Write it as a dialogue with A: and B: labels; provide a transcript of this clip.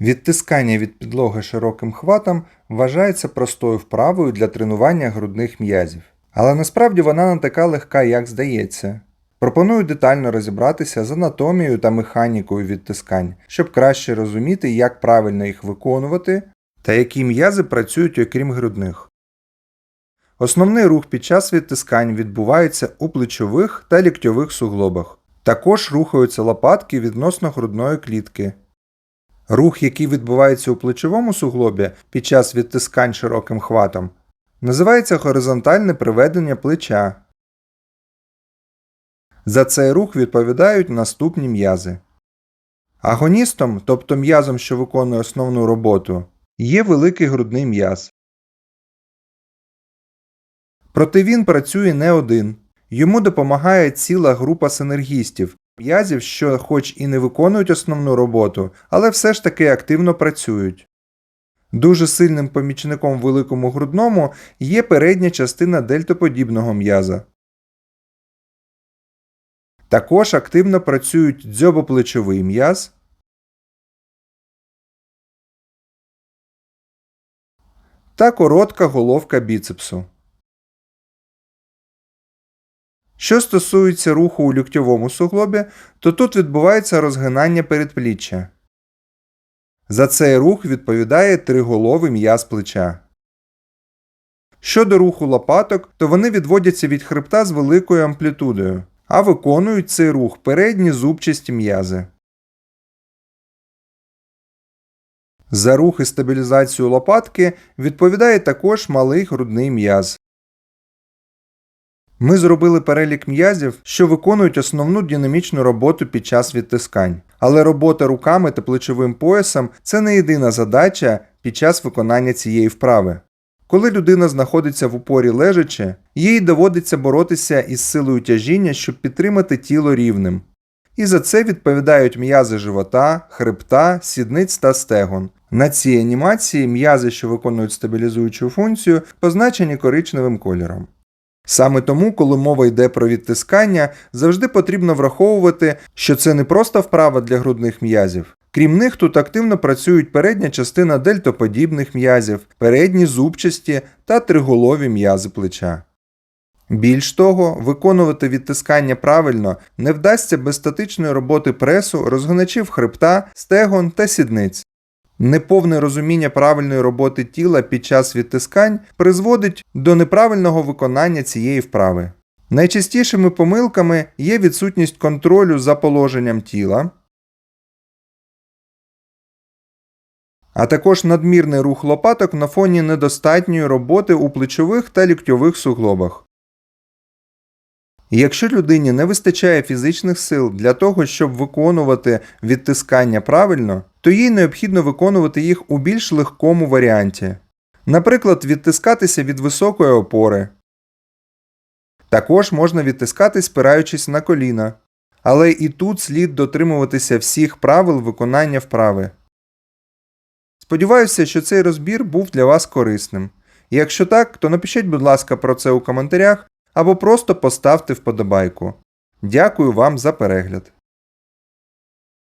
A: Відтискання від підлоги широким хватом вважається простою вправою для тренування грудних м'язів. Але насправді вона не така легка, як здається. Пропоную детально розібратися з анатомією та механікою відтискань, щоб краще розуміти, як правильно їх виконувати та які м'язи працюють окрім грудних. Основний рух під час відтискань відбувається у плечових та ліктьових суглобах. Також рухаються лопатки відносно грудної клітки. Рух, який відбувається у плечовому суглобі під час відтискань широким хватом, називається горизонтальне приведення плеча. За цей рух відповідають наступні м'язи. Агоністом, тобто м'язом, що виконує основну роботу, є великий грудний м'яз. Проте він працює не один. Йому допомагає ціла група синергістів, м'язів, що хоч і не виконують основну роботу, але все ж таки активно працюють. Дуже сильним помічником великому грудному є передня частина дельтоподібного м'яза. Також активно працюють дзьобоплечовий м'яз та коротка головка біцепсу. Що стосується руху у ліктьовому суглобі, то тут відбувається розгинання передпліччя. За цей рух відповідає триголовий м'яз плеча. Щодо руху лопаток, то вони відводяться від хребта з великою амплітудою, а виконують цей рух передні зубчасті м'язи. За рух і стабілізацію лопатки відповідає також малий грудний м'яз. Ми зробили перелік м'язів, що виконують основну динамічну роботу під час відтискань. Але робота руками та плечовим поясом це не єдина задача під час виконання цієї вправи. Коли людина знаходиться в упорі лежачи, їй доводиться боротися із силою тяжіння, щоб підтримати тіло рівним. І за це відповідають м'язи живота, хребта, сідниць та стегон. На цій анімації м'язи, що виконують стабілізуючу функцію, позначені коричневим кольором. Саме тому, коли мова йде про відтискання, завжди потрібно враховувати, що це не просто вправа для грудних м'язів. Крім них, тут активно працюють передня частина дельтоподібних м'язів, передні зубчасті та триголові м'язи плеча. Більш того, виконувати відтискання правильно не вдасться без статичної роботи пресу, розгоначів хребта, стегон та сідниць. Неповне розуміння правильної роботи тіла під час відтискань призводить до неправильного виконання цієї вправи. Найчастішими помилками є відсутність контролю за положенням тіла, а також надмірний рух лопаток на фоні недостатньої роботи у плечових та ліктьових суглобах. Якщо людині не вистачає фізичних сил для того, щоб виконувати відтискання правильно, то їй необхідно виконувати їх у більш легкому варіанті. Наприклад, відтискатися від високої опори. Також можна відтискати, спираючись на коліна. Але і тут слід дотримуватися всіх правил виконання вправи. Сподіваюся, що цей розбір був для вас корисним. Якщо так, то напишіть, будь ласка, про це у коментарях або просто поставте вподобайку. Дякую вам за перегляд.